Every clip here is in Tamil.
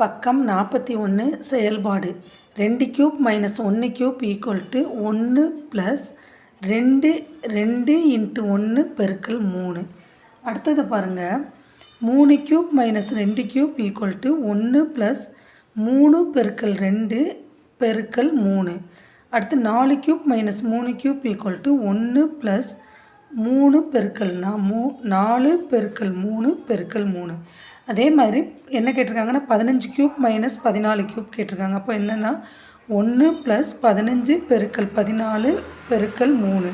பக்கம் நாற்பத்தி ஒன்று செயல்பாடு. ரெண்டு க்யூப் மைனஸ் ஒன்று க்யூப் ஈக்குவல் டு ஒன்று ப்ளஸ் ரெண்டு ரெண்டு இன்ட்டு ஒன்று பெருக்கல் மூணு. அடுத்தது பாருங்கள் மூணு க்யூப் மைனஸ் ரெண்டு க்யூப் ஈக்குவல் டு ஒன்று ப்ளஸ் மூணு பெருக்கல் ரெண்டு பெருக்கல் மூணு. அடுத்து நாலு க்யூப் மைனஸ் மூணு க்யூப் ஈக்குவல் டு ஒன்று ப்ளஸ் மூணு பெருக்கல்னா மூ நாலு பெருக்கல் மூணு பெருக்கல் மூணு. அதே மாதிரி என்ன கேட்டிருக்காங்கன்னா பதினஞ்சு க்யூப் மைனஸ் பதினாலு க்யூப் கேட்டிருக்காங்க. அப்போ என்னென்னா ஒன்று ப்ளஸ் பதினஞ்சு பெருக்கல் பதினாலு பெருக்கல் மூணு.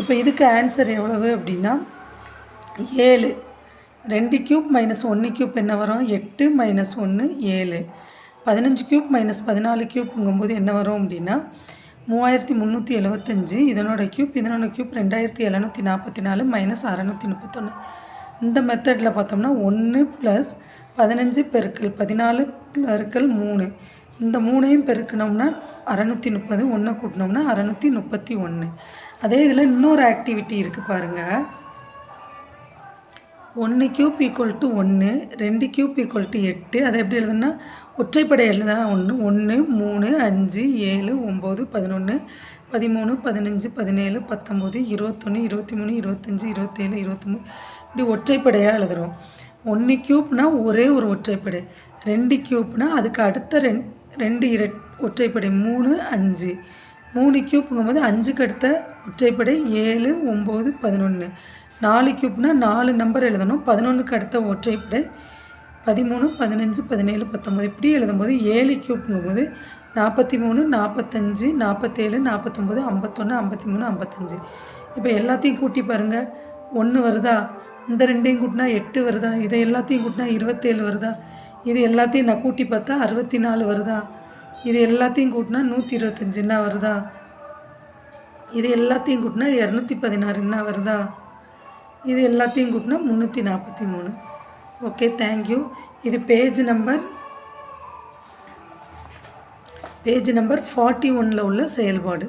இப்போ இதுக்கு ஆன்சர் எவ்வளவு அப்படின்னா ஏழு. ரெண்டு க்யூப் மைனஸ் ஒன்று க்யூப் என்ன வரும்? எட்டு மைனஸ் ஒன்று ஏழு. பதினஞ்சு க்யூப் மைனஸ் பதினாலு க்யூப்புங்கும்போது என்ன வரும் அப்படின்னா மூவாயிரத்தி முந்நூற்றி எழுபத்தஞ்சி இதனோட க்யூப் இதனோட க்யூப் ரெண்டாயிரத்தி எழுநூற்றி நாற்பத்தி நாலு மைனஸ் அறநூற்றி முப்பத்தொன்று இந்த மெத்தடில் பார்த்தோம்னா ஒன்று ப்ளஸ் பதினஞ்சு பெருக்கல் பதினாலு பெருக்கல் மூணு. இந்த மூணையும் பெருக்கணும்னா அறநூற்றி முப்பது ஒன்று கூட்டினோம்னா அறநூற்றி முப்பத்தி ஒன்று அதே இதில் இன்னொரு ஆக்டிவிட்டி இருக்குது பாருங்கள் ஒன்று க்யூப் ஈக்குவல் டு ஒன்று ரெண்டு க்யூப் ஈக்குவல் டு எட்டு அதை எப்படி எழுதுனா? ஒற்றைப்படை எழுதுனா ஒன்று ஒன்று மூணு அஞ்சு ஏழு ஒம்பது பதினொன்று பதிமூணு பதினஞ்சு பதினேழு பத்தொம்போது இருபத்தொன்று இருபத்தி மூணு இருபத்தஞ்சி இருபத்தேழு இருபத்தொம்போது. இப்படி ஒற்றைப்படையாக எழுதுகிறோம் ஒன்று க்யூப்னா ஒரே ஒரு ஒற்றைப்படை. ரெண்டு க்யூப்னா அதுக்கு அடுத்த ரெண் ரெண்டு இர ஒற்றைப்படை. மூணு அஞ்சு. மூணு க்யூப்புங்கும்போது அஞ்சுக்கு அடுத்த ஒற்றைப்படை ஏழு ஒம்பது பதினொன்று நாலு க்யூப்னா நாலு நம்பர் எழுதணும். பதினொன்றுக்கு அடுத்த ஒற்றைப்படை பதிமூணு பதினஞ்சு பதினேழு பத்தொம்போது இப்படி எழுதும்போது ஏழு கியூப்ங்கும்போது நாற்பத்தி மூணு நாற்பத்தஞ்சு நாற்பத்தேழு நாற்பத்தொம்போது ஐம்பத்தொன்று ஐம்பத்தி மூணு ஐம்பத்தஞ்சு. இப்போ எல்லாத்தையும் கூட்டி பாருங்கள் ஒன்று வருதா? இந்த ரெண்டையும் கூட்டினா எட்டு வருதா? இதை எல்லாத்தையும் கூட்டினா இருபத்தேழு வருதா? இது எல்லாத்தையும் நான் கூட்டி பார்த்தா அறுபத்தி நாலு வருதா? இது எல்லாத்தையும் கூட்டினா நூற்றி இருபத்தஞ்சுன்னா வருதா? இது எல்லாத்தையும் கூட்டினா இரநூத்தி பதினாறுன்னா வருதா? இது எல்லாத்தையும் கூட்டினா முந்நூற்றி நாற்பத்தி மூணு. ஓகே தேங்க்யூ இது page number page number forty ஒனில் உள்ள செயல்பாடு.